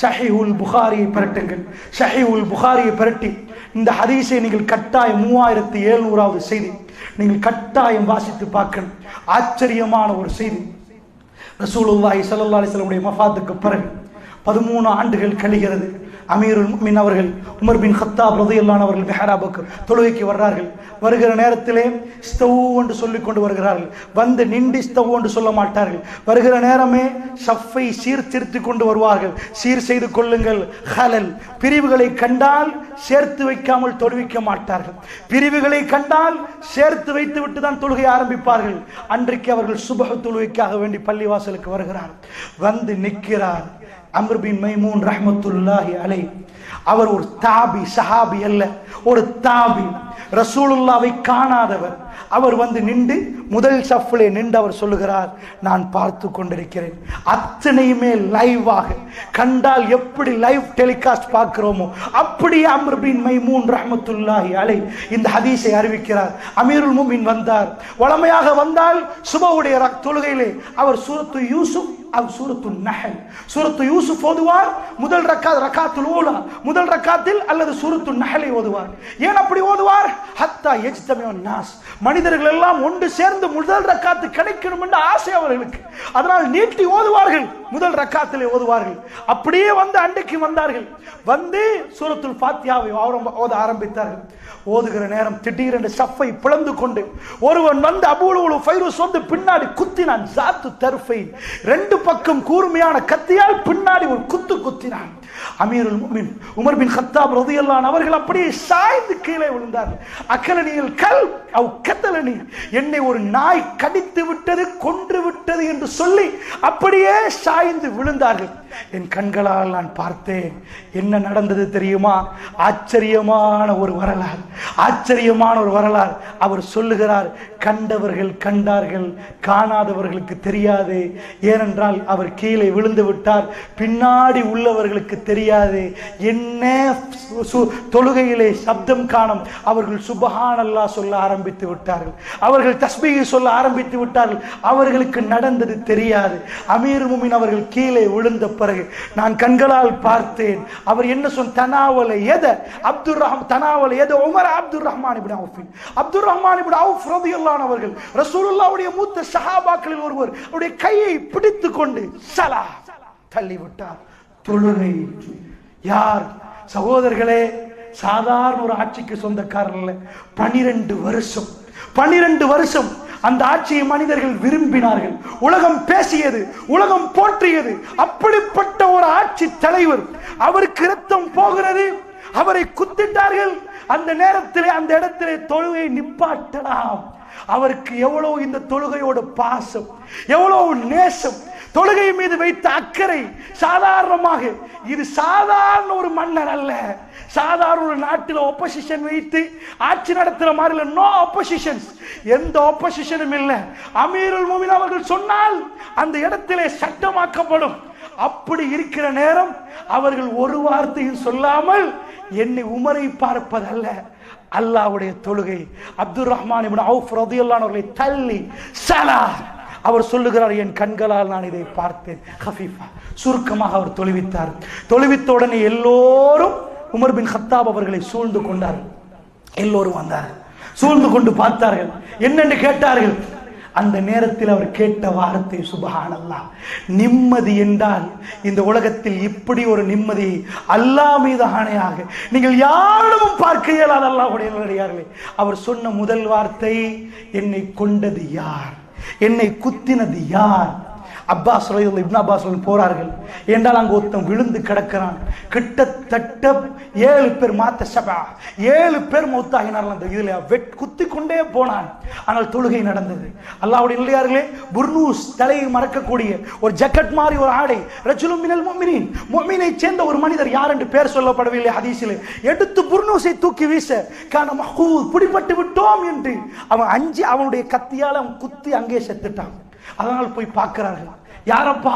ஷஹீஹுல் புகாரியை பிரட்டுங்கள். உல் புகாரியை பிரட்டி இந்த ஹதீஸை நீங்கள் கட்டாயம் மூவாயிரத்தி எழுநூறாவது செய்தி நீங்கள் கட்டாயம் வாசித்து பார்க்கணும். ஆச்சரியமான ஒரு செய்தி. ரசூலுல்லாஹி சல்லா அலிஸ்லமுடைய மஃபாத்துக்கு பிறகு பதிமூணு ஆண்டுகள் கழிகிறது. அமீருல் மின் அவர்கள் உமர் பின் ஹத்தாப் ரதியல்லான் அவர்கள் மெஹராபுக்கு தொழுகைக்கு வர்றார்கள். வருகிற நேரத்திலே ஸ்தவ் என்று சொல்லி கொண்டு வருகிறார்கள். வந்து நின்று ஸ்தவ் என்று சொல்ல மாட்டார்கள். வருகிற நேரமே சஃப்பை சீர்திருத்தி கொண்டு வருவார்கள். சீர் செய்து கொள்ளுங்கள். ஹலல். பிரிவுகளை கண்டால் சேர்த்து வைக்காமல் தொழுவிக்க மாட்டார்கள். பிரிவுகளை கண்டால் சேர்த்து வைத்து விட்டு தான் தொழுகை ஆரம்பிப்பார்கள். அன்றைக்கு அவர்கள் சுபக தொழுகைக்காக வேண்டி பள்ளிவாசலுக்கு வருகிறார் வந்து நிற்கிறார். அம்ர் பின் மைமூன் ரஹமத்துல்லாஹி அலை. அவர் ஒரு தாபி சஹாபி அல்ல ஒரு தாபி. ரசூலுல்லாவை காணாதவர். அவர் வந்து நின்று முதல் சஃப்லே நின்று அவர் சொல்லுகிறார் நான் பார்த்து கொண்டிருக்கிறேன். அத்தனையுமே லைவாக. கண்டால் எப்படி லைவ் டெலிகாஸ்ட் பார்க்கிறோமோ அப்படி அமர்பின் மைமூன் ரஹமத்துல்லாஹி அலை இந்த ஹதீஸை அறிவிக்கிறார். அமீருல் முமின் வந்தார். வளமையாக வந்தால் சுபவுடைய தொழுகையிலே அவர் சூரத்து யூசுப் அவர் சூரத்து நஹல் சூரத்து யூசுப் ஓதுவார். முதல் ரக்கா ரக்காத்துல் ஊலா. முதல் ரக்காத்தில் அல்லது சூரத்து நஹலை ஓதுவார். ஏன் அப்படி ஓதுவார்? ஹத்தா எஜ்தமியோன் நாஸ் மனிதர்கள் எல்லாம் ஒன்று சேர்ந்து முதல் ரக்காத்து கிடைக்கணும் என்ற ஆசை அவர்களுக்கு. அதனால் நீட்டி ஓதுவார்கள். முதல் ரக்காத்திலே ஓதுவார்கள். அப்படியே வந்து அண்டைக்கு வந்தார்கள். வந்து சூரத்துல் ஃபாத்தியாவை ஓத ஆரம்பித்தார்கள். ஓதுகிற நேரம் திடீரென்று சஃப்பை பிளந்து கொண்டு ஒருவன் வந்து அபூலு ஃபைரூஸ் வந்து பின்னாடி குத்தினான். ஜாத்து தர்ஃபை ரெண்டு பக்கம் கூர்மையான கத்தியால் பின்னாடி ஒரு குத்து குத்தினான். அமீருல் முமின் உமர் பின் கத்தாப் ரதியல்லான் அவர்கள் அப்படியே சாய்ந்து கீழே விழுந்தார்கள். அக்கலனியில் கல் அவ் கத்தலனி என்னை ஒரு நாய் கடித்து விட்டது கொன்று விட்டது என்று சொல்லி அப்படியே சாய்ந்து விழுந்தார்கள். என் கண்களால் நான் பார்த்தேன். என்ன நடந்தது தெரியுமா? ஆச்சரியமான ஒரு வரலாறு. ஆச்சரியமான ஒரு வரலாறு. அவர் சொல்லுகிறார் கண்டவர்கள் கண்டார்கள் காணாதவர்களுக்கு தெரியாது. ஏனென்றால் அவர் கீழே விழுந்து விட்டார். பின்னாடி உள்ளவர்களுக்கு தெரியாது. என்ன தொழுகையிலே சப்தம் காணும். அவர்கள் சுபஹான் சொல்ல ஆரம்பித்து விட்டார்கள். அவர்கள் தஸ்பிகை சொல்ல ஆரம்பித்து விட்டார்கள். அவர்களுக்கு நடந்தது தெரியாது. அமீர் முமின் அவர்கள் கீழே விழுந்த பிறகு நான் கண்களால் பார்த்தேன். அவர் என்ன சொன்ன தனாவல எத அப்துல் ரஹம் தனாவல எத உமர் அப்துல் ரஹ்மான் இப்னு அவுஃபின் அப்துல் ரஹ்மான் இப்னு அவுஃப் ரலியல்லாஹு அவர்கள் ரசூலுல்லாவுடைய மூத்த சஹாபாக்களில் ஒருவர் அவருடைய கையை பிடித்து கொண்டு சலா தள்ளி தொழுகையிற்று தொழுகை யார்? சகோதரர்களே சாதாரண ஒரு ஆட்சிக்கு சொந்தக்காரர்கள் பனிரெண்டு வருஷம் பனிரெண்டு வருஷம் அந்த ஆட்சியை மனிதர்கள் விரும்பினார்கள். உலகம் பேசியது உலகம் போற்றியது அப்படிப்பட்ட ஒரு ஆட்சி தலைவர் அவருக்கு இரத்தம் போகிறது அவரை குத்திட்டார்கள். அந்த நேரத்திலே அந்த இடத்திலே தொழுகை நிப்பாட்டலாம். அவருக்கு எவ்வளவு இந்த தொழுகையோட பாசம் எவ்வளவு நேசம் தொழுகை மீது வைத்த அக்கறை சாதாரணமாக. இது சாதாரண ஒரு மன்னர் அல்ல. சாதாரண ஒரு நாட்டில் ஒப்போசிஷன் வைத்து ஆட்சி நடத்துற மாதிரி நோ ஒப்போசிஷன்ஸ் எந்த ஒப்போசிஷனும் இல்லை. அமீருல் மோமின் அவர்கள் சொன்னால் அந்த இடத்திலே சட்டமாக்கப்படும். அப்படி இருக்கிற நேரம் அவர்கள் ஒரு வார்த்தையும் சொல்லாமல் என்னை உமரை பார்ப்பதல்ல. அல்லாவுடைய தொழுகை. அப்துல் ரஹ்மான் இப்னு அவுஃப் அவர்களை தள்ளி. சலா. அவர் சொல்லுகிறார் என் கண்களால் நான் இதை பார்த்தேன். ஹஃபீஃபா சுருக்கமாக அவர் தொழுவித்தார். தொழுவித்த உடனே எல்லோரும் உமர் பின் ஹத்தாப் அவர்களை சூழ்ந்து கொண்டார் எல்லோரும் வந்தார் சூழ்ந்து கொண்டு பார்த்தார்கள். என்னென்று கேட்டார்கள்? அந்த நேரத்தில் அவர் கேட்ட வார்த்தை சுபஹானல்லா நிம்மதி என்றால் இந்த உலகத்தில் இப்படி ஒரு நிம்மதி அல்லாஹ் மீது ஆணையாக நீங்கள் யாரிடமும் பார்க்க இயலாத. அல்லாஹுடைய அவர் சொன்ன முதல் வார்த்தை என்னை கொண்டது யார்? என்னை குத்தினது யார்? அப்பாஸ் ரயில் இப்னா அப்பாஸ் போறார்கள். என்றால் அங்க ஒருத்தன் விழுந்து கிடக்கிறான். கிட்டத்தட்ட ஏழு பேர் மாத்த சபா ஏழு பேர் மௌத்தாகினார்கள் அந்த இதுல. வெட் குத்தி கொண்டே போனான். ஆனால் தொழுகை நடந்தது. அல்லாவுடைய இல்லையார்களே புர்னூஸ் தலையை மறக்கக்கூடிய ஒரு ஜக்கெட் மாதிரி ஒரு ஆடை ரஜுலும் மினல் மொமினின் மொமினை சேர்ந்த ஒரு மனிதர் யார் என்று பேர் சொல்லப்படவில்லை ஹதீஸிலே. எடுத்து புர்னூஸை தூக்கி வீச கான மஹூத் பிடிபட்டு விட்டோம் என்று அவன் அஞ்சு அவனுடைய கத்தியால் அவன் குத்தி அங்கே செத்துட்டான். அதனால் போய் பார்க்கிறார்கள். யாரப்பா?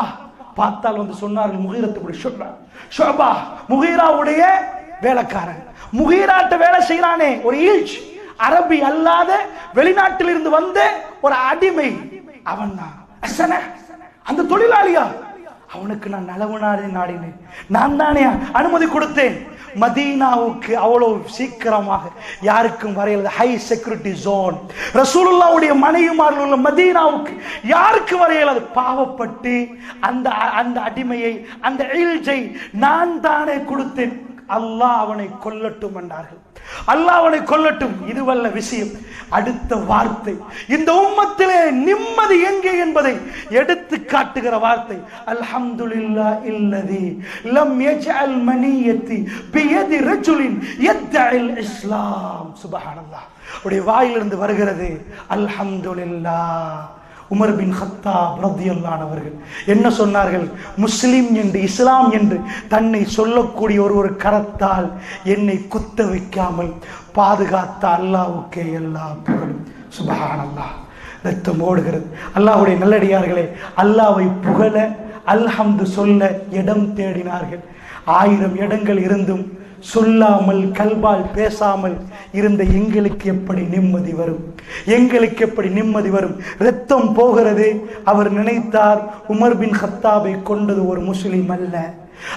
பார்த்தால் வந்து சொன்னார்கள் முகீரத்துடைய ஷுபா. ஷோபா முகீராவுடைய வேலைக்காரன். முகீராட்ட வேலை செய்யறானே ஒரு ஈழ்ச் அரபி அல்லாத வெளிநாட்டில் இருந்து வந்த ஒரு அடிமை. அவன் தான். அந்த தொழிலாளியா? அவனுக்கு நான் நலவு நாடி நாடினேன். நான் தானே அனுமதி கொடுத்தேன். மதீனாவுக்கு அவ்வளவு சீக்கிரமாக யாருக்கும் வரையல ஹை செக்யூரிட்டி ஜோன் ரசூலுல்லாவுடைய மனைவிமார்கள் உள்ள மதீனாவுக்கு யாருக்கு வரையலாது பாவப்பட்டு அந்த அந்த அடிமையை அந்த இல்ஜை நான் தானே கொடுத்தேன். அல்லாஹ் அவனை கொல்லட்டும் என்றார்கள். அல்லாஹ் அவனை கொல்லட்டும். இதுவல்ல விஷயம். அடுத்த வார்த்தை. இந்த உம்மத்திலே நிம்மதி எங்கே என்பதை எடுத்து காட்டுகிற வார்த்தை. அல்ஹம்துலில்லா இல்லதி லம் யஜ்அல் மனியத்தி பியதி ரஜுலின் யத்தஇல் இஸ்லாம். சுபஹானல்லாஹ். உடைய வாயிலிருந்து வருகிறது. அல்ஹம்துலில்லாஹ். உமர் பின் ஹத்தா ரத்தியல்லான் அவர்கள். என்ன சொன்னார்கள்? முஸ்லிம் என்று இஸ்லாம் என்று தன்னை சொல்லக்கூடிய ஒரு ஒரு கரத்தால் என்னை குத்த வைக்காமல் பாதுகாத்த அல்லாவுக்கே எல்லா புகழும். சுபஹான் அல்லாஹ் ரத்தம் ஓடுகிறது. அல்லாஹ்வுடைய நல்லடியார்களே அல்லாவை புகழ அல்ஹம்து சொல்ல இடம் தேடினார்கள். ஆயிரம் இடங்கள் இருந்தும் சொல்லாமல் கல்வால் பேசாமல் இருந்த எங்களுக்கு எப்படி நிம்மதி வரும்? எங்களுக்கு எப்படி நிம்மதி வரும்? ரத்தம் போகிறது. அவர் நினைத்தார் உமர் பின் ஹத்தாபை கொண்டது ஒரு முஸ்லீம் அல்ல.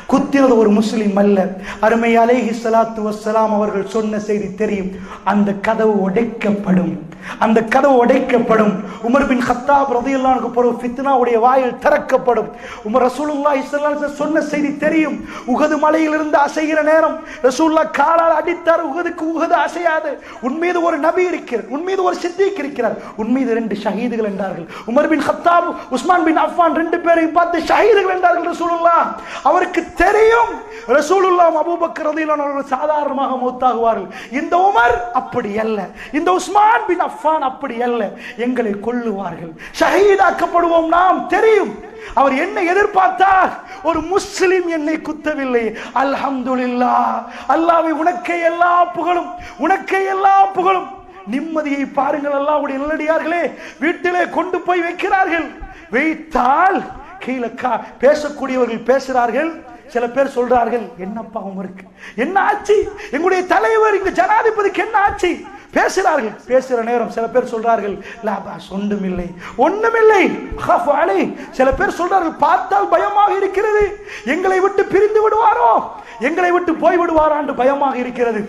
குத்தினது ஒரு முஸ்லிம் அல்ல. அருமை அலேஹி சலாத்து வசலாம் அவர்கள் சொன்ன செய்தி தெரியும். அந்த கதவு உடைக்கப்படும். அந்த கதவு உடைக்கப்படும். உமர் பின் ஹத்தாப் ரதியுல்லானுக்கு பிறகு ஃபித்னாவுடைய வாயில் திறக்கப்படும். உமர் ரசூலுல்லா இஸ்லாம் சொன்ன செய்தி தெரியும். உகது மலையிலிருந்து அசைகிற நேரம் ரசூல்லா காலால் அடித்தார். உகதுக்கு உகது அசையாது. உன் மீது ஒரு நபி இருக்கிறார். உன் மீது ஒரு சித்திக் இருக்கிறார். உன் மீது ரெண்டு ஷஹீதுகள் என்றார்கள். Umar bin Khattab Uthman bin Affan ரெண்டு பேரையும் பார்த்து ஷஹீதுகள் என்றார்கள் ரசூலுல்லா அவருக்கு தெரியும். ரசூலுல்லாம் அபூபக்கர் ரலியல்லாஹு சாதாரணமாக மூத்தாகுவார்கள். இந்த உமர் அப்படி அல்ல. இந்த உஸ்மான் பின் அஃபான் அப்படி அல்ல. எங்களை கொல்லுவார்கள். ஷஹீதாக்கப்படுவோம் நாம் தெரியும். அவர் என்ன எதிர்பார்த்தார். ஒரு முஸ்லிம் என்னை குத்தவில்லை. அல்ஹம்துலில்லா அல்லாவை உனக்கே எல்லா புகழும். உனக்கே எல்லா புகழும். நிம்மதியை பாருங்கள். அல்லாவுடைய நல்லடியார்களே வீட்டிலே கொண்டு போய் வைக்கிறார்கள். வைத்தால் கீழே பேசக்கூடியவர்கள் பேசுறார்கள். சில பேர் சொல்றார்கள் என்னப்பா உமருக்கு என்ன ஆச்சு? எங்களுடைய தலைவர் இங்க ஜனாதிபதிக்கு என்ன ஆச்சு? பேசுறார்கள். பேசுற நேரம் சில பேர் சொல்றார்கள் லாபா ஒன்றுமில்லை ஒண்ணுமில்லை. சில பேர் சொல்றார்கள் பார்த்தால் பயமாக இருக்கிறது. எங்களை விட்டு பிரிந்து விடுவாரோ? எங்களை விட்டு போய் விடுவாரான்னு பயமாக இருக்கிறது.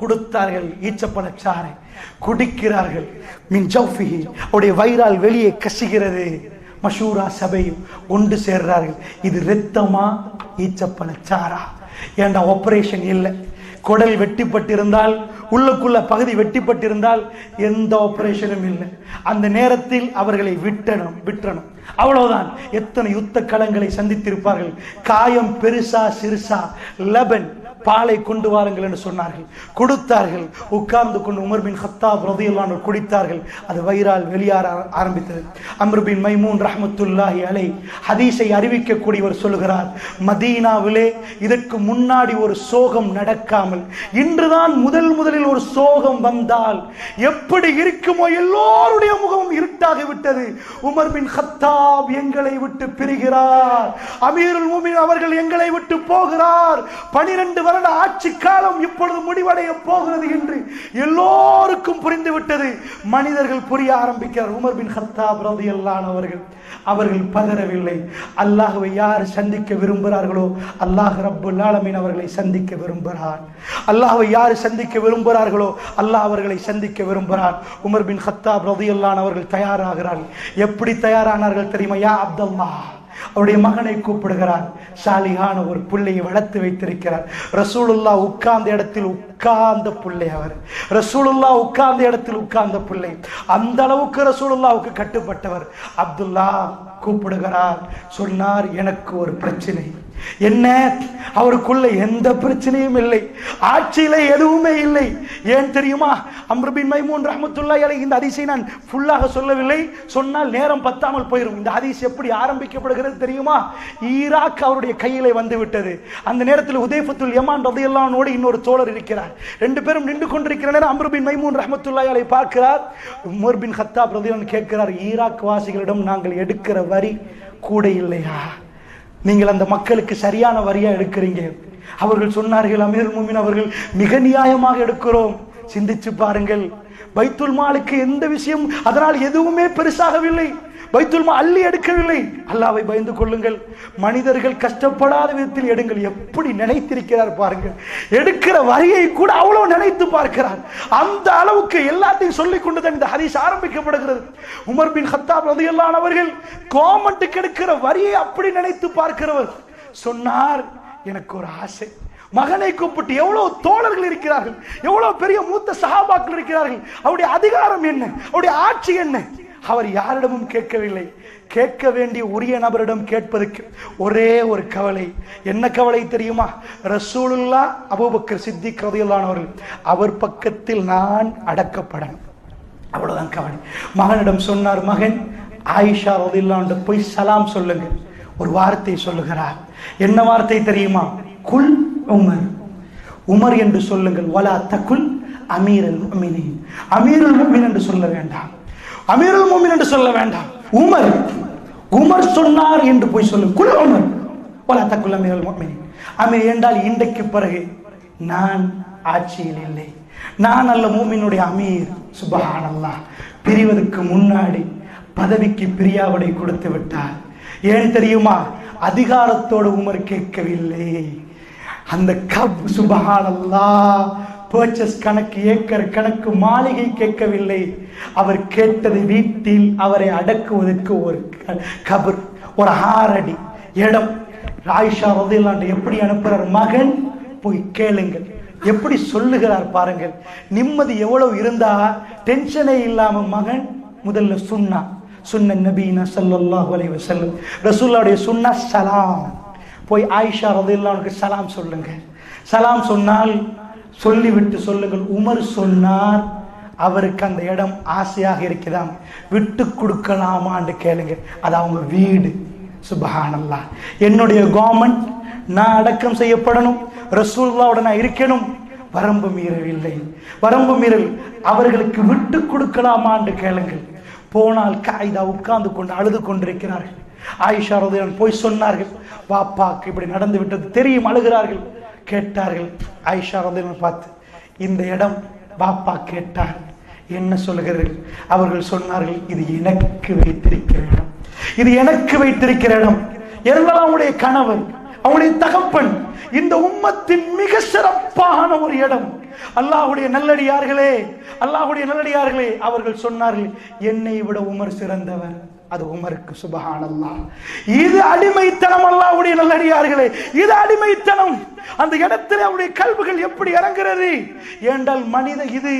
கொடுத்தார்கள் ஈச்சப்பழச்சாறை குடிக்கிறார்கள். மின் ஜௌஃபிஹி அவருடைய வயிறால் வெளியே கசிகிறது. மஷூரா சபையும் ஒன்று சேர்றார்கள். இது ரத்தமா ஈச்சப்பழச்சாரா ஏண்டா ஆப்ரேஷன் இல்லை? குடல் வெட்டிப்பட்டிருந்தால் உள்ளுக்குள்ள பகுதி வெட்டிப்பட்டிருந்தால் எந்த ஆபரேஷனும் இல்லை. அந்த நேரத்தில் அவர்களை விட்டணும் விட்டணும். அவ்வளவுதான். எத்தனை யுத்த களங்களை சந்தித்திருப்பார்கள். காயம் பெருசா சிறுசா. லெபன் பாலை கொண்டு வாருங்கள் என்று சொன்னார்கள். கொடுத்தார்கள். உட்கார்ந்து கொண்டு உமர் பின் ஹத்தாப் ரதியல்லான் குடித்தார்கள். அது வயிறால் வெளியார ஆரம்பித்தது. அம்ரு பின் மைமூன் ரஹமத்துல்லாஹி அலை ஹதீஸை அறிவிக்கக்கூடியவர் சொல்கிறார் மதீனாவிலே இதற்கு முன்னாடி ஒரு சோகம் நடக்காமல் இன்றுதான் முதல் முதலில் ஒரு சோகம் வந்தால் எப்படி இருக்குமோ எல்லோருடைய முகமும் இருட்டாகி விட்டது. உமர் பின் ஹத்தாப் எங்களை விட்டு பிரிகிறார். அமீருல் மூமின் அவர்கள் எங்களை விட்டு போகிறார். பனிரெண்டு வருட ஆட்சி காலம் இப்பொழுது முடிவடைய போகிறது என்று எல்லோருக்கும் புரிந்துவிட்டது. மனிதர்கள் புரிய ஆரம்பிக்கிறார். உமர் பின் ஹத்தாப் ரதி அவர்கள். அவர்கள் பதறவில்லை. அல்லாஹுவை யார் சந்திக்க விரும்புகிறார்களோ அல்லாஹ் ரப்புல் ஆலமீன் அவர்களை சந்திக்க விரும்புகிறார் அல்லாஹுவை யார் சந்திக்க விரும்புகிறார்களோ அல்லாஹ் அவர்களை சந்திக்க விரும்புகிறார் உமர் பின் ஹத்தாப் ரதி அவர்கள் தயாராகிறார்கள். எப்படி தயாரானார்கள் தெரியுமா? யா அப்துல்லா அவருடைய மகனை கூப்பிடுகிறார். சாலிகான ஒரு பிள்ளையை வளர்த்து வைத்திருக்கிறார். ரசூலுல்லா உட்கார்ந்த இடத்தில் உட்கார்ந்த பிள்ளை அவர். ரசூலுல்லா உட்கார்ந்த இடத்தில் உட்கார்ந்த பிள்ளை. அந்த அளவுக்கு ரசூலுல்லாவுக்கு கட்டுப்பட்டவர். அப்துல்லா கூப்பிடுகிறார். சொன்னார் எனக்கு ஒரு பிரச்சனை. என்ன? அவருக்குள்ள எந்த பிரச்சனையும் இல்லை. ஆட்சியில எதுவுமே இல்லை. ஏன் தெரியுமா? அம்ருபின் மைமூன் ரஹமத்துல்லா இந்த அதிசயம் நான் ஃபுல்லாக சொல்லவில்லை. சொன்னால் நேரம் பத்தாமல் போயிடும் இந்த அதிசயம் எப்படி ஆரம்பிக்கப்படுகிறது தெரியுமா? ஈராக் அவருடைய கையிலே வந்து விட்டது. அந்த நேரத்தில் உதயபத்துல் யமான் ரதியல்லானோடு இன்னொரு தோழர் இருக்கிறார். ரெண்டு பேரும் நின்று கொண்டிருக்கிற நேரம் அம்ருபின் மைமூன் ரஹமத்துல்லா அலை பார்க்கிறார். உமர் பின் ஹத்தாப் ரதியல்லான் கேட்கிறார் ஈராக் வாசிகளிடம் நாங்கள் எடுக்கிற வரி கூட இல்லையா? நீங்கள் அந்த மக்களுக்கு சரியான வரியா எடுக்கிறீங்க. அவர்கள் சொன்னார்கள் அமீர் முமின் அவர்கள் மிக நியாயமாக எடுக்கிறோம். சிந்திச்சு பாருங்கள். பைத்துல் மாலுக்கு எந்த விஷயம் அதனால் எதுவுமே பெருசாகவில்லை. பைத்துல்மா அள்ளி எடுக்கவில்லை. அல்லாவை பயந்து கொள்ளுங்கள். மனிதர்கள் கஷ்டப்படாத விதத்தில் எடுங்கள். எப்படி நினைத்திருக்கிறார் பாருங்கள். எடுக்கிற வரியை கூட அவ்வளவு நினைத்து பார்க்கிறார். அந்த அளவுக்கு எல்லாத்தையும் சொல்லிக் கொண்டுதான் இந்த ஹரிஷ் ஆரம்பிக்கப்படுகிறது. உமர் பின் ஹத்தாப் ரதியல்லான் அவர்கள் எடுக்கிற வரியை அப்படி நினைத்து பார்க்கிறவர். சொன்னார் எனக்கு ஒரு ஆசை. மகனை கூப்பிட்டு எவ்வளவு தோழர்கள் இருக்கிறார்கள். எவ்வளவு பெரிய மூத்த சகாபாக்கள் இருக்கிறார்கள். அவருடைய அதிகாரம் என்ன? அவருடைய ஆட்சி என்ன? அவர் யாரிடமும் கேட்கவில்லை. கேட்க வேண்டிய உரிய நபரிடம் கேட்பதற்கு ஒரே ஒரு கவலை. என்ன கவலை தெரியுமா? ரசூலுல்லா அபூபக்கர் சித்தி கதையிலானவர்கள் அவர் பக்கத்தில் நான் அடக்கப்படணும். அவ்வளவுதான் கவலை. மகனிடம் சொன்னார் மகன் ஆயிஷா ரதில்லாண்டு போய் சலாம் சொல்லுங்க ஒரு வார்த்தை சொல்லுகிறார். என்ன வார்த்தை தெரியுமா? குல் உமர். உமர் என்று சொல்லுங்கள். வலா தகுல் அமீரல் முஃமினீன். அமீரல் என்று சொல்ல வேண்டாம். அமீருல் மோமின் என்று சொல்ல வேண்டாம். உமர் உமர் சொன்னார் என்று போய் சொல்லும் குல உமர். வலா தகுல் அமீரல் முஃமினீன் அமீர் என்றால் இன்றைக்கு பிறகு நான் ஆட்சியில் இல்லை. நான் அல்ல மூமினுடைய அமீர். சுபஹானல்லாஹ். பிரிவதற்கு முன்னாடி பதவிக்கு பிரியாவிடை கொடுத்து விட்டார். ஏன் தெரியுமா? அதிகாரத்தோடு உமர் கேட்கவில்லை. அந்த கப் சுபஹானல்லா பர்ச்சஸ் கணக்கு ஏக்கர் கணக்கு மாளிகை கேட்கவில்லை. அவர் கேட்டது வீட்டில் அவரை அடக்குவதற்கு ஒரு க- கபர் ஒரு ஆறடி இடம். ராயிஷா ரதிலாண்டு எப்படி அனுப்புறார்? மகன் போய் கேளுங்கள். எப்படி சொல்லுகிறார் பாருங்கள். நிம்மதி எவ்வளவு இருந்தா டென்ஷனே இல்லாம மகன் முதல்ல சுன்னா. சுன்ன நபீனா ஸல்லல்லாஹு அலைஹி செல்லும் ரசூல்லாவுடைய சுண்ணா சலாம். போய் ஆயிஷா ரதில்லாவுக்கு சலாம் சொல்லுங்க. சலாம் சொன்னால் சொல்லிவிட்டு சொல்லுங்கள். உமர் சொன்னார் அவருக்கு அந்த இடம் ஆசையாக இருக்குதாம். விட்டு கொடுக்கலாமான்னு கேளுங்க அது அவங்க வீடு. சுபஹானல்லா என்னுடைய கவர்மெண்ட் நான் அடக்கம் செய்யப்படணும். ரசூல்லாவோட நான் இருக்கணும். வரம்பு மீறவில்லை வரம்பு மீறல் அவர்களுக்கு விட்டு கொடுக்கலாமான்னு கேளுங்கள். போனால் காய்தா உட்கார்ந்து கொண்டு அழுது கொண்டிருக்கிறார்கள். ஆயிஷா ரதியன் போய் சொன்னார்கள் பாப்பாக்கு இப்படி நடந்து விட்டது தெரியும். அழுகிறார்கள். கேட்டார்கள். ஆயிஷா வந்து பார்த்து இந்த இடம் பாப்பா கேட்டார். என்ன சொல்லுகிறீர்கள்? அவர்கள் சொன்னார்கள் இது எனக்கு வைத்திருக்கிற இடம். இது எனக்கு வைத்திருக்கிற இடம். இருந்தாலும் அவனுடைய கணவன் அவனுடைய தகப்பன் இந்த உம்மத்தின் மிக சிறப்பான ஒரு இடம். அல்லாஹுடைய நல்லடியார்களே அல்லாஹுடைய நல்லடியார்களே அவர்கள் சொன்னார்கள் என்னை விட உமர் சிறந்தவர் அது உமருக்கு சுபஹானல்லாஹ். இது அடிமைத்தனம் அல்லாஹுடைய நல்லடியார்களே. இது அடிமைத்தனம். அந்த இடத்துல அவருடைய கல்விகள் எப்படி இறங்குறது ஏண்டால் மனித இது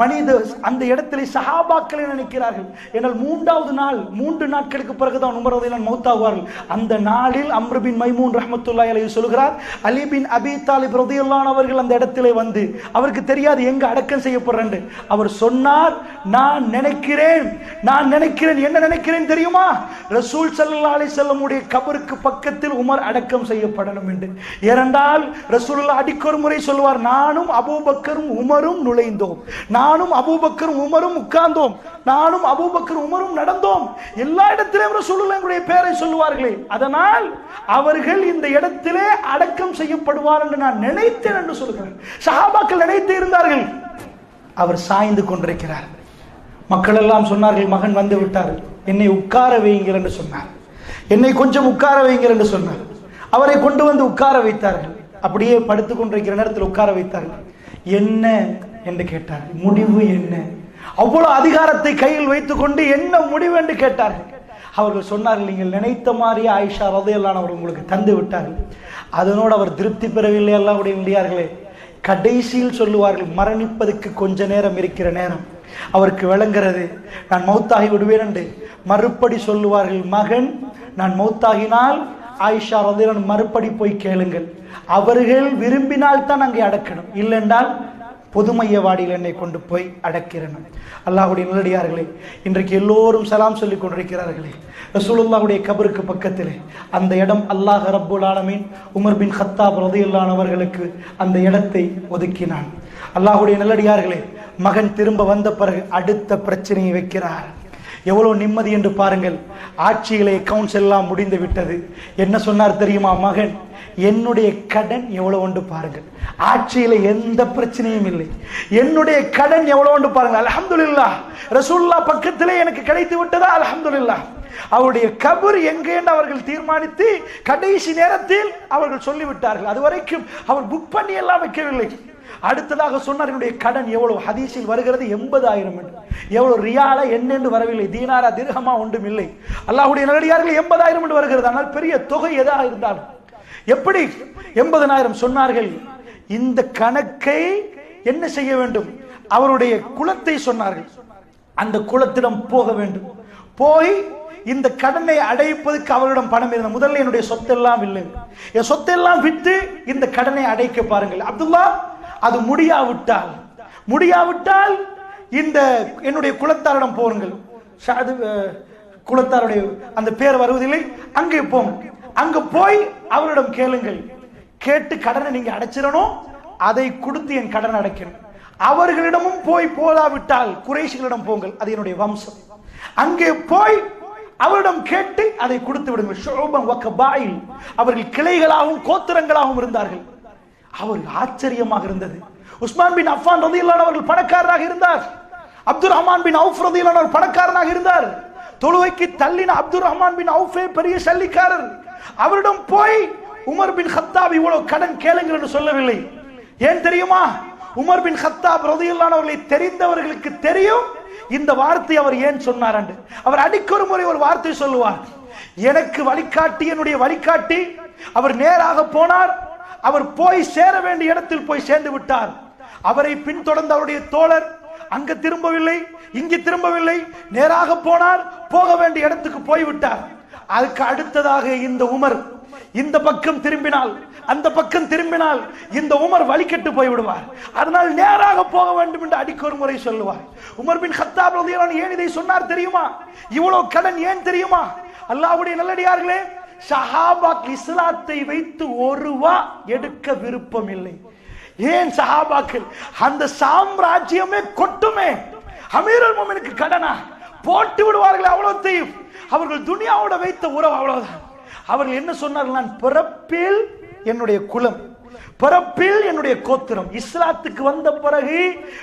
மனித அந்த இடத்துல சஹாபாக்களை நினைக்கிறார்கள்? ஏனால் மூன்றாவது நாள் மூன்று நாட்களுக்கு பிறகுதான் உமர் ரலியல்லாஹு மௌத்தாகுவார்கள். அந்த நாளில் அம்ருபின் மைமூன் ரஹமத்துல்லா அலைஹி சொல்கிறார் அலி பின் அபி தாலிப் ரதியுல்லான் அவர்கள் அந்த இடத்துல வந்து அவருக்கு தெரியாது எங்க அடக்கம் செய்யப்படுறேன் அவர் சொன்னார் நான் நினைக்கிறேன் நான் நினைக்கிறேன் என்ன நினைக்கிறேன் தெரியுமா? ரசூல் சல்லா அலி செல்லமுடைய கபருக்கு பக்கத்தில் உமர் அடக்கம் செய்யப்படணும் என்று. இரண்டால் ஏனென்றால் ரசூலுல்லாஹ் அடிக்கொரு முறை சொல்லுவார் நானும் அபூபக்கரும் உமரும் நுழைந்தோம். நானும் அபூபக்கரும் உமரும் உட்கார்ந்தோம். நானும் அபூபக்கர் உமரும் நடந்தோம். எல்லா இடத்திலும் ரசூலுல்லாஹ் பேரை சொல்லுவார்களே. அதனால் அவர்கள் இந்த இடத்திலே அடக்கம் செய்யப்படுவார் என்று நான் நினைத்தேன் என்று சொல்கிறேன் சஹாபாக்கள் நினைத்து இருந்தார்கள். அவர் சாய்ந்து கொண்டிருக்கிறார். மக்கள் எல்லாம் சொன்னார்கள் மகன் வந்து விட்டார். என்னை உட்கார வையுங்கள் என்று சொன்னார். என்னை கொஞ்சம் உட்கார வையுங்கள் என்று சொன்னார். அவரை கொண்டு வந்து உட்கார வைத்தார்கள். அப்படியே படுத்துக் கொண்டிருக்கிற நேரத்தில் உட்கார வைத்தார்கள். என்ன என்று கேட்டார் முடிவு என்ன? அவ்வளவு அதிகாரத்தை கையில் வைத்துக்கொண்டு என்ன முடிவு என்று கேட்டார்கள். அவர்கள் சொன்னார்கள் நீங்கள் நினைத்த மாதிரி ஆயிஷா ரதையெல்லாம் அவர் உங்களுக்கு தந்து விட்டார்கள். அதனோடு அவர் திருப்தி பெறவில்லை எல்லாம் உடைய முடியார்களே கடைசியில் சொல்லுவார்கள் மரணிப்பதற்கு கொஞ்ச நேரம் இருக்கிற நேரம். அவருக்கு விளங்குறது நான் மௌத்தாகி விடுவேன் என்று. மறுபடி சொல்லுவார்கள் மகன் நான் மௌத்தாகினால் ஆயிஷா ரதிரன் மறுபடி போய் கேளுங்கள். அவர்கள் விரும்பினால் தான் அங்கே அடக்கணும். இல்லைன்றால் பொதுமையவாடியில் என்னை கொண்டு போய் அடக்கிறனும் அல்லாஹுடைய நல்லடியார்களே இன்றைக்கு எல்லோரும் சலாம் சொல்லிக் கொண்டிருக்கிறார்களே. ரசூலுல்லாவுடைய கபருக்கு பக்கத்திலே அந்த இடம் அல்லாஹ் ரப்புல் ஆலமீன் உமர் பின் ஹத்தாப் ரதையில்லானவர்களுக்கு அந்த இடத்தை ஒதுக்கினான். அல்லாஹுடைய நல்லடியார்களே மகன் திரும்ப வந்த பிறகு அடுத்த பிரச்சனையை வைக்கிறார். எவ்வளவு நிம்மதி என்று பாருங்கள். ஆட்சியிலே அக்கவுண்ட்ஸ் எல்லாம் முடிந்து விட்டது. என்ன சொன்னார் தெரியுமா மகன்? என்னுடைய கடன் எவ்வளவு உண்டு பாருங்கள். ஆட்சியில எந்த பிரச்சனையும் இல்லை. என்னுடைய கடன் எவ்வளவு உண்டு பாருங்கள். அல்ஹம்துலில்லாஹ் ரசூல்லா பக்கத்திலே எனக்கு கிடைத்து விட்டதா? அல்ஹம்துலில்லாஹ் அவருடைய கபர் எங்கே என்று அவர்கள் தீர்மானித்து கடைசி நேரத்தில் அவர்கள் சொல்லிவிட்டார்கள். அதுவரைக்கும் அவர் புக் பண்ணி எல்லாம் வைக்கவில்லை. அடுத்ததாக சொன்னார் என்னுடைய கடன் எவ்வளவு? ஹதீஸில் வருகிறது எண்பதாயிரம் என்று. எவ்வளவு ரியால என்னென்று வரவில்லை. தீனாரா திருகமா ஒன்றும் இல்லை. அல்லாஹுடைய நல்லடியார்கள் எண்பதாயிரம் என்று வருகிறது. ஆனால் பெரிய தொகை எதாக இருந்தாலும். எப்படி? எண்பதனாயிரம் சொன்னார்கள். இந்த கணக்கை என்ன செய்ய வேண்டும்? அவருடைய குலத்தை சொன்னார்கள். அந்த குலத்திடம் போக வேண்டும். போய் இந்த கடனை அடைப்பதற்கு அவரிடம் பணம் இருந்த முதல்ல என்னுடைய சொத்தெல்லாம் இல்லை என் சொத்தெல்லாம் விட்டு இந்த கடனை அடைக்க பாருங்கள். அப்துல்லா அது முடியாவிட்டால். முடியாவிட்டால் இந்த என்னுடைய குலத்தாரிடம் போருங்கள். குலத்தாருடைய அந்த பேர் வருவதில்லை. அங்கே போங்க அங்க போய் அவரிடம் கேளுங்கள். கேட்டு கடனை நீங்க அடைச்சிடணும். அதை கொடுத்து என் கடன் அடைக்கணும். அவர்களிடமும் போய் போலாவிட்டால் குறைஷிகளிடம் போங்கள். அது என்னுடைய வம்சம். அங்கே போய் அவரிடம் கேட்டு அதை கொடுத்து விடுங்கள். வ கபாயில். அவர்கள் கிளைகளாகவும் கோத்திரங்களாகவும் இருந்தார்கள். அவர் ஆச்சரியமாக இருந்தது. உஸ்மான் பின் அஃபான் ரதியல்லான் அவர்கள் பணக்காரராக இருந்தார். அப்துல் ரஹ்மான் பின் அவுஃப் ரதியல்லான் பணக்காரனாக இருந்தார். தொழுவைக்கு தள்ளின அப்துல் ரஹ்மான் பின் அவுஃபே பெரிய சல்லிக்காரர். அவரிடம் போய் உமர் பின் ஹத்தாப் இவ்வளவு கடன் கேளுங்கள் என்று சொல்லவில்லை. ஏன் தெரியுமா? உமர் பின் ஹத்தாப் ரதியில்லானவர்களை தெரிந்தவர்களுக்கு தெரியும். இந்த வார்த்தை அவர் ஏன் சொன்னார் என்று. அவர் அடிக்கொரு முறை ஒரு வார்த்தை சொல்லுவார். எனக்கு வழிகாட்டி என்னுடைய வழிகாட்டி. அவர் நேராக போனார். அவர் போய் சேர வேண்டிய இடத்தில் போய் சேர்ந்து விட்டார். அவரை பின்தொடர்ந்த அவருடைய தோழர் அங்க திரும்பவில்லை இங்கு திரும்பவில்லை நேராக போனார் போக வேண்டிய இடத்துக்கு போய்விட்டார் அதுக்கு அடுத்ததாக இந்த உமர் இந்த பக்கம் திரும்பினால் அந்த பக்கம் திரும்பினால் இந்த உமர் வழிகட்டு போய்விடுவார் அதனால் நேராக போக வேண்டும் என்று அடிக்கொரு முறை சொல்லுவார். உமர் பின் ஹத்தாப் ஏன் இதை சொன்னார் தெரியுமா? இவ்வளவு கடன் ஏன் தெரியுமா? அல்லாவுடைய நல்லடியார்களே சஹாபாக் இஸ்லாத்தை வைத்து ஒரு ரூபா எடுக்க விருப்பம் இல்லை ஏன் சஹாபாக்கள் அந்த சாம்ராஜ்யமே கொட்டுமே. அமீரல் மோமனுக்கு கடனா? போட்டு விடுவார்கள் அவ்வளவுத்தையும் அவர்கள் துனியாவோட வைத்த உறவு அவ்வளவுதான். அவர்கள் என்ன சொன்னார்கள்? நான் பிறப்பில் என்னுடைய குலம். பிறப்பில் என்னுடைய கோத்திரம். இஸ்லாத்துக்கு வந்த பிறகு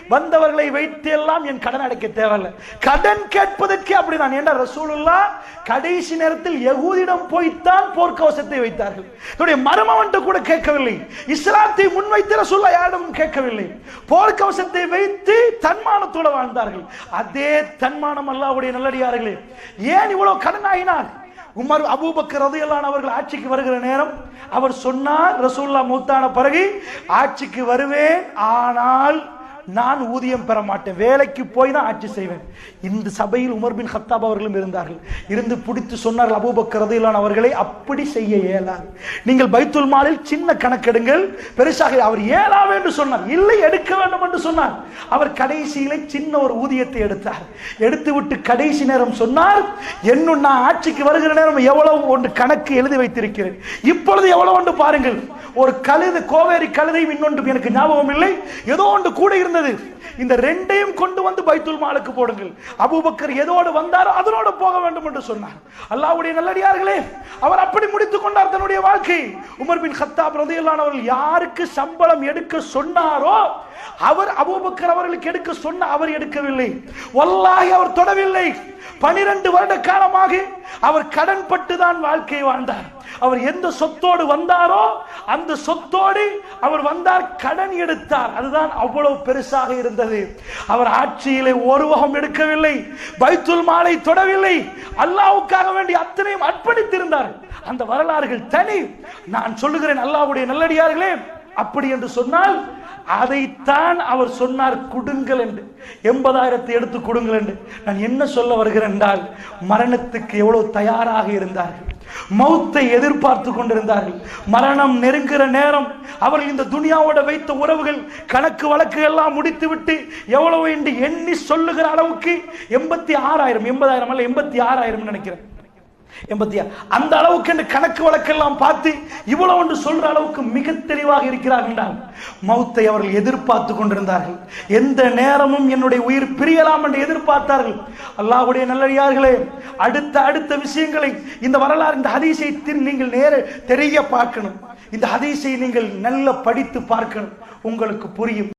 வந்தவர்களை வைத்து எல்லாம் என் கடன் அடைக்க தேவையில்லை. கடன் கேட்பதற்கு அப்படிதான். ஏன்னா ரசூலுல்லா கடைசி நேரத்தில் யகூதிடம் போய்த்தான் போர்க்கவசத்தை வைத்தார்கள். என்னுடைய மருமவன்ட்டு கூட கேட்கவில்லை. இஸ்லாத்தை முன்வைத்து ரசூல்லா யாரிடமும் கேட்கவில்லை. போர்க்கவசத்தை வைத்து தன்மானத்தோடு வாழ்ந்தார்கள். அதே தன்மானம் அல்லாவுடைய நல்லடியார்களே. ஏன் இவ்வளவு கடன் ஆகினார் உமர் அபூபக்கர் ரதையெல்லாம் அவர்கள் ஆட்சிக்கு வருகிற நேரம் அவர் சொன்னார் ரசூல்லா மூத்தான பிறகு ஆட்சிக்கு வருவேன் ஆனால் நான் ஊதியம் பெற மாட்டேன். வேலைக்கு போய் தான் ஆட்சி செய்வேன். இந்த சபையில் உமர் பின் ஹத்தாப் அவர்களும் இருந்தார்கள். இருந்து பிடித்து சொன்னார்கள் அபூபக்கரது இல்லான் அவர்களை அப்படி செய்ய இயலாது. நீங்கள் பைத்துல் மாலில் சின்ன கணக்கெடுங்கள் பெருசாக அவர் ஏலா என்று சொன்னார். இல்லை எடுக்க வேண்டும் என்று சொன்னார். அவர் கடைசியிலே சின்ன ஒரு ஊதியத்தை எடுத்தார். எடுத்து விட்டு கடைசி நேரம் சொன்னார் என்னும் நான் ஆட்சிக்கு வருகிற நேரம் எவ்வளவு ஒன்று கணக்கு எழுதி வைத்திருக்கிறேன். இப்பொழுது எவ்வளவு ஒன்று பாருங்கள். ஒரு கழுது கோவேரி கழுதையும் இன்னொன்று எனக்கு ஞாபகம் இல்லை. ஏதோ ஒன்று கூட இருந்தது. இந்த ரெண்டையும் கொண்டு வந்து பைத்துல் மாலுக்கு போடுங்கள். அபூபக்கர் எதோடு வந்தாரோ அதனோடு போக வேண்டும் என்று சொன்னார். அல்லாவுடைய நல்லடியார்களே அவர் அப்படி முடித்துக் கொண்டார் தன்னுடைய வாழ்க்கை. உமர் பின் ஹத்தா ரதியல்லான் யாருக்கு சம்பளம் எடுக்க சொன்னாரோ அவர் அபூபக்கர் அவர்களுக்கு எடுக்க சொன்ன அவர் எடுக்கவில்லை. வல்லாகி அவர் தொடவில்லை. பனிரெண்டு வருட காலமாக அவர் கடன்பட்டுதான் தான் வாழ்க்கையை வாழ்ந்தார். அவர் எந்த சொத்தோடு வந்தாரோ அந்த சொத்தோடு அவர் வந்தார் கடன் எடுத்தார். அதுதான் அவ்வளவு பெருசாக இருந்தது. அவர் ஆட்சியிலே ஒரு வகம் எடுக்கவில்லை பைத்துல் மாலை தொடவில்லை. அல்லாவுக்காக வேண்டி அத்தனையும் அர்ப்பணித்திருந்தார். அந்த வரலாறுகள் தனி. நான் சொல்லுகிறேன் அல்லாவுடைய நல்லடியார்களே அப்படி என்று சொன்னால் அதைத்தான் அவர் சொன்னார் கொடுங்கள் என்று. எண்பதாயிரத்தை எடுத்து கொடுங்கள் என்று. நான் என்ன சொல்ல வருகிறேன் என்றால் மரணத்துக்கு எவ்வளவு தயாராக இருந்தார்கள்? மௌத்தை எதிர்பார்த்து கொண்டிருந்தார்கள். மரணம் நெருங்குற நேரம் அவர்கள் இந்த துனியாவோட வைத்த உறவுகள் கணக்கு வழக்கு எல்லாம் முடித்து விட்டு எவ்வளவு என்று எண்ணி சொல்லுகிற அளவுக்கு எண்பத்தி ஆறாயிரம் எண்பதாயிரம் அல்ல எண்பத்தி ஆறாயிரம் நினைக்கிறேன். எம்பத்தியா அந்த அளவுக்கு என்று கணக்கு வழக்கெல்லாம் பார்த்து இவ்வளவு ஒன்று சொல்ற அளவுக்கு மிக தெளிவாக இருக்கிறார்கள் மௌத்தை அவர்கள் எதிர்பார்த்து கொண்டிருந்தார்கள். எந்த நேரமும் என்னுடைய உயிர் பிரியலாம் என்று எதிர்பார்த்தார்கள். அல்லாவுடைய நல்லடியார்களே அடுத்த அடுத்த விஷயங்களை இந்த வரலாறு இந்த ஹதீஸை திரு- நீங்கள் நேர தெரிய பார்க்கணும். இந்த ஹதீஸை நீங்கள் நல்ல படித்து பார்க்கணும். உங்களுக்கு புரியும்.